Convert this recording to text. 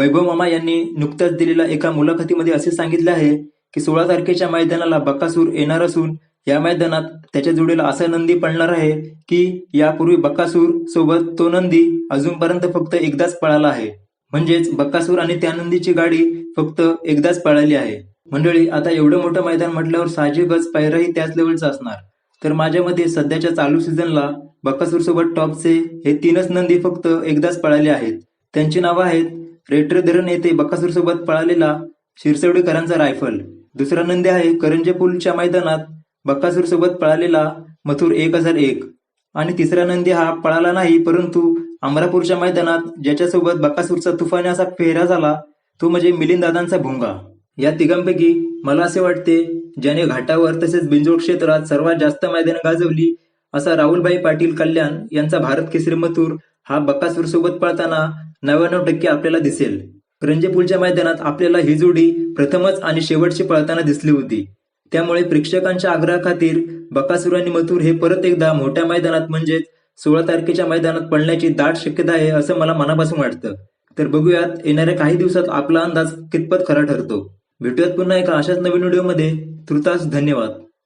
वैभव मामा यांनी नुकत्याच दिलेल्या एका मुलाखतीमध्ये असे सांगितले आहे की सोळा तारखेच्या मैदानाला बकासूर येणार असून या मैदानात त्याच्या जोडीला असा नंदी पडणार आहे की यापूर्वी बकासूर सोबत तो नंदी अजूनपर्यंत फक्त एकदाच पळाला आहे. म्हणजेच बकासूर आणि त्या नंदीची गाडी फक्त एकदाच पळाली आहे. मंडळी आता एवढं मोठं मैदान म्हटल्यावर साहजिकच पैराही त्याच लेवलचा असणार. तर माझ्या मते सध्याच्या चालू सीझनला बकासूर सोबत टॉपचे हे तीनच नंदी फक्त एकदाच पळाले आहेत. त्यांची नावं आहेत रेट्रे धरण येथे बकासूरसोबत पळालेला शिरसवडेकरांचा रायफल. दुसरा नंदी आहे करंजे पूलच्या मैदानात बकासूरसोबत पळालेला मथुर एक हजार एक. आणि तिसरा नंदी हा पळाला नाही परंतु अमरापूरच्या मैदानात ज्याच्यासोबत बकासूरचा तुफान असा फेरा झाला तो म्हणजे मिलिंद दादांचा भुंगा. या तिघांपैकी मला असे वाटते ज्याने घाटावर तसेच बिंजोड क्षेत्रात सर्वात जास्त मैदानं गाजवली असा राहुलभाई पाटील कल्याण यांचा भारत केसरी मथुर हा बकासूर सोबत पळताना नव्याण्णव टक्के आपल्याला दिसेल. करंजेपूलच्या मैदानात आपल्याला ही जोडी प्रथमच आणि शेवटची पळताना दिसली होती. त्यामुळे प्रेक्षकांच्या आग्रहाखातीर बकासूर आणि मथुर हे परत एकदा मोठ्या मैदानात म्हणजेच सोळा तारखेच्या मैदानात पडण्याची दाट शक्यता आहे असं मला मनापासून वाटतं. तर बघूयात येणाऱ्या काही दिवसात आपला अंदाज कितपत खरा ठरतो. भेटूयात पुन्हा एका अशाच नवीन व्हिडिओमध्ये. तुर्तास धन्यवाद.